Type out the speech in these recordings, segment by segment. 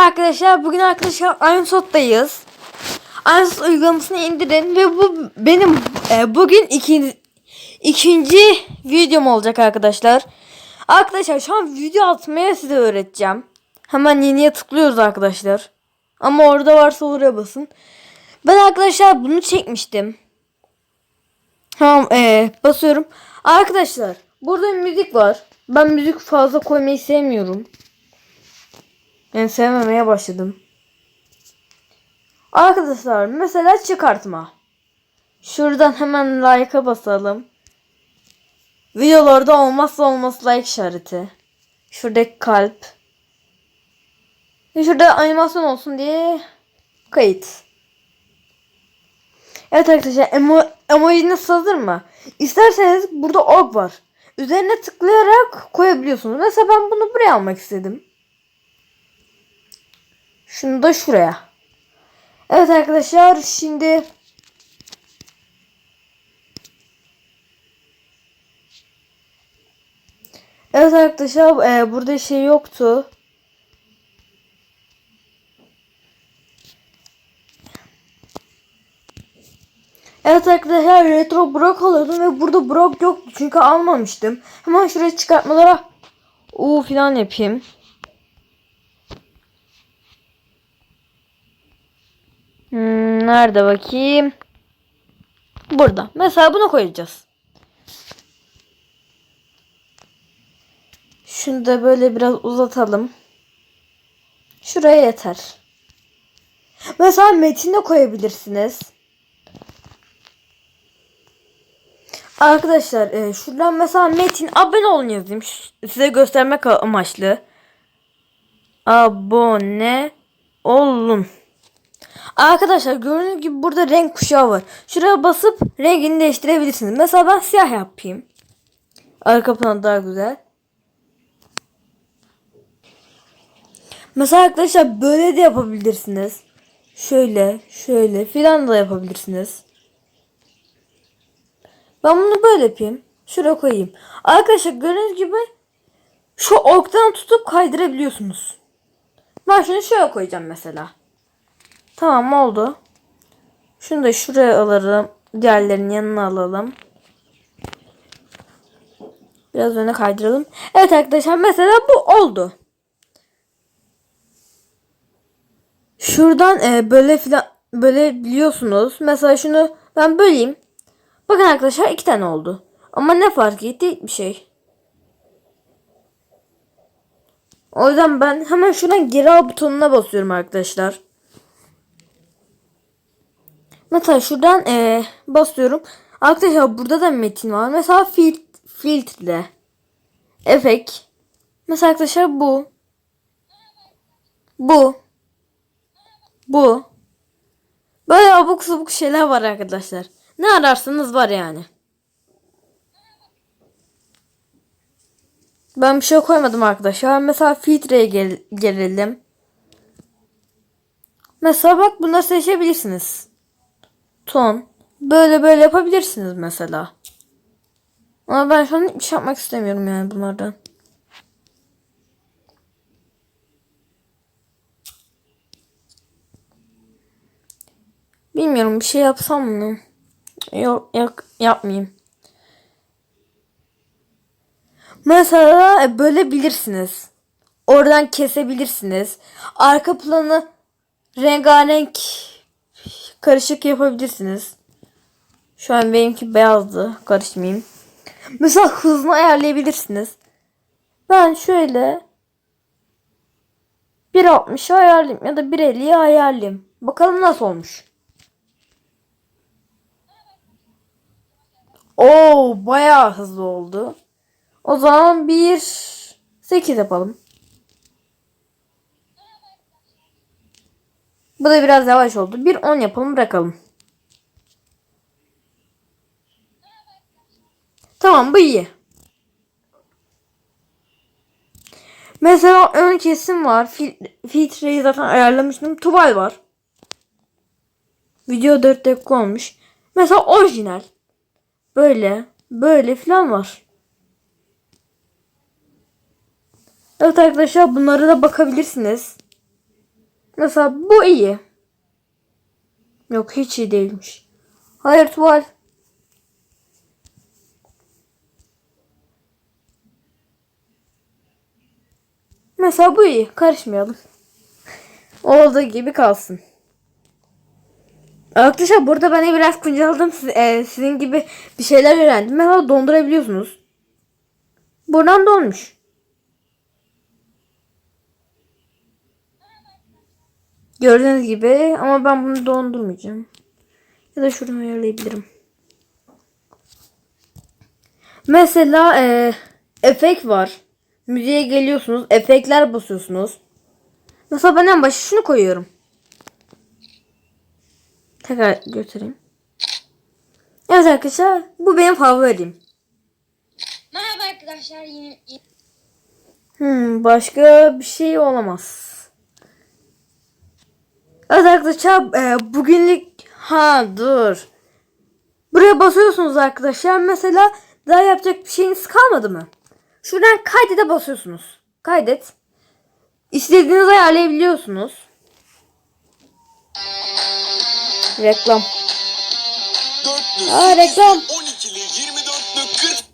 arkadaşlar. Bugün arkadaşlar Ainsot'tayız. Ainsot uygulamasını indirin ve bu benim e, bugün ikinci, ikinci videom olacak arkadaşlar. Arkadaşlar şu an video atmaya size öğreteceğim. Hemen yeniye tıklıyoruz arkadaşlar. Ama orada varsa oraya basın. Ben arkadaşlar bunu çekmiştim. Tamam e, basıyorum. Arkadaşlar burada müzik var. Ben müzik fazla koymayı sevmiyorum. Yani sevmemeye başladım. Arkadaşlar mesela çıkartma. Şuradan hemen like'a basalım. Videolarda olmazsa olmaz like işareti. Şuradaki kalp. Ve şurada animasyon olsun diye kayıt. Evet arkadaşlar emo emojiniz hazır mı? İsterseniz burada org var. Üzerine tıklayarak koyabiliyorsunuz. Mesela ben bunu buraya almak istedim. Şunu da şuraya. Evet arkadaşlar şimdi Evet arkadaşlar e, burada şey yoktu. Evet arkadaşlar retro brok alıyordum ve burada brok yoktu çünkü almamıştım. Hemen şuraya çıkartmalara u falan yapayım. Hmm, nerede bakayım? Burada. Mesela bunu koyacağız. Şunu da böyle biraz uzatalım. Şuraya yeter. Mesela metin de koyabilirsiniz. Arkadaşlar e, şuradan mesela metin abone olun yazayım. Size göstermek amaçlı. Abone olun. Arkadaşlar gördüğünüz gibi burada renk kuşağı var. Şuraya basıp rengini değiştirebilirsiniz. Mesela ben siyah yapayım. Arka plan daha güzel. Mesela arkadaşlar böyle de yapabilirsiniz. Şöyle, şöyle filan da yapabilirsiniz. Ben bunu böyle yapayım. Şuraya koyayım. Arkadaşlar gördüğünüz gibi şu oktan tutup kaydırabiliyorsunuz. Ben şunu şöyle koyacağım mesela. Tamam oldu. Şunu da şuraya alalım. Diğerlerinin yanına alalım. Biraz öne kaydıralım. Evet arkadaşlar mesela bu oldu. Şuradan e, böyle filan böyle biliyorsunuz. Mesela şunu ben böleyim. Bakın arkadaşlar iki tane oldu. Ama ne fark etti? Bir şey. O yüzden ben hemen şuradan geri al butonuna basıyorum arkadaşlar. Mesela şuradan e, basıyorum. Arkadaşlar burada da metin var. Mesela fil, filtre. Efekt. Mesela arkadaşlar bu. Bu. Bu. Böyle abuk sabuk şeyler var arkadaşlar. Ne ararsanız var yani. Ben bir şey koymadım arkadaşlar. Mesela filtreye gel gelelim. Mesela bak bunları seçebilirsiniz. Ton. Böyle böyle yapabilirsiniz mesela. Ama ben şu an hiçbir şey yapmak istemiyorum yani bunlardan. Bilmiyorum bir şey yapsam mı? Yok yok yapmayayım. Mesela e, bölebilirsiniz. Oradan kesebilirsiniz. Arka planı rengarenk karışık yapabilirsiniz. Şu an benimki beyazdı. Karışmayayım. Mesela hızını ayarlayabilirsiniz. Ben şöyle 1.60'ı ayarlayayım ya da 1.50'yi ayarlayayım. Bakalım nasıl olmuş. Oo bayağı hızlı oldu. O zaman 1 8 yapalım. Bu da biraz yavaş oldu. 1 10 yapalım bırakalım. Tamam bu iyi. Mesela ön kesim var. Fil filtreyi zaten ayarlamıştım. Tuval var. Video 4 dakika olmuş. Mesela orijinal. Böyle. Böyle falan var. Evet arkadaşlar bunlara da bakabilirsiniz. Mesela bu iyi. Yok hiç iyi değilmiş. Hayır tuval. Mesela bu iyi. Karışmayalım. Olduğu gibi kalsın. Arkadaşlar burada ben biraz kuncaladım. Siz, e, sizin gibi bir şeyler öğrendim. Mesela dondurabiliyorsunuz. Buradan donmuş. Gördüğünüz gibi ama ben bunu dondurmayacağım. Ya da şuradan ayarlayabilirim. Mesela e, efekt var. Müziğe geliyorsunuz. Efektler basıyorsunuz. Mesela ben en başa şunu koyuyorum. Tekrar götüreyim. Evet arkadaşlar bu benim favorim. Merhaba arkadaşlar yine Hmm, başka bir şey olamaz. Evet arkadaşlar e, bugünlük ha dur. Buraya basıyorsunuz arkadaşlar. Mesela daha yapacak bir şeyiniz kalmadı mı? Şuradan kaydete basıyorsunuz. Kaydet. İstediğinizi ayarlayabiliyorsunuz. Reklam. Aa, reklam. 12'li, 24'lü, 40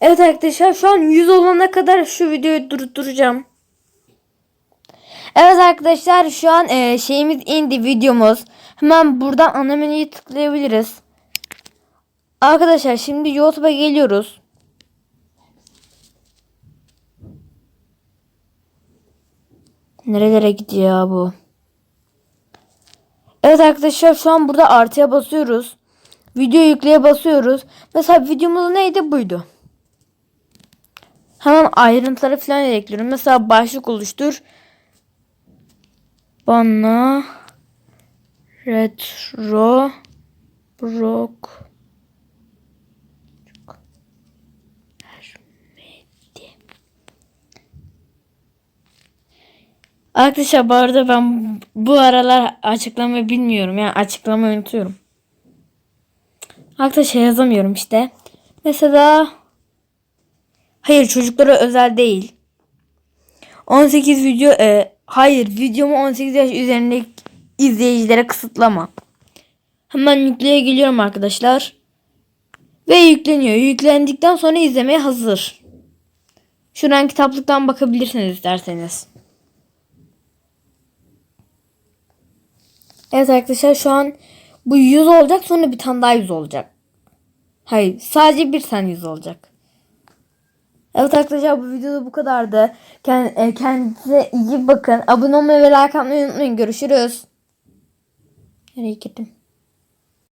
Evet arkadaşlar şu an 100 olana kadar şu videoyu durduracağım. Evet arkadaşlar şu an e, şeyimiz indi videomuz. Hemen buradan ana menüye tıklayabiliriz. Arkadaşlar şimdi YouTube'a geliyoruz. Nerelere gidiyor bu? Evet arkadaşlar şu an burada artıya basıyoruz. Video yükleye basıyoruz. Mesela videomuz neydi buydu. Hemen ayrıntıları falan ekliyorum. Mesela başlık oluştur. Bana retro rock Arkadaşlar bu arada ben bu aralar açıklamayı bilmiyorum. Yani açıklamayı unutuyorum. Arkadaşlar yazamıyorum işte. Mesela Hayır çocuklara özel değil. 18 video e, hayır videomu 18 yaş üzerindeki izleyicilere kısıtlama. Hemen yükleye geliyorum arkadaşlar. Ve yükleniyor. Yüklendikten sonra izlemeye hazır. Şuradan kitaplıktan bakabilirsiniz isterseniz. Evet arkadaşlar şu an bu 100 olacak sonra bir tane daha 100 olacak. Hayır sadece bir tane 100 olacak. Evet arkadaşlar bu videoda bu kadardı. E, Kendinize iyi bakın. Abone olmayı ve like atmayı unutmayın. Görüşürüz. Nereye gittim?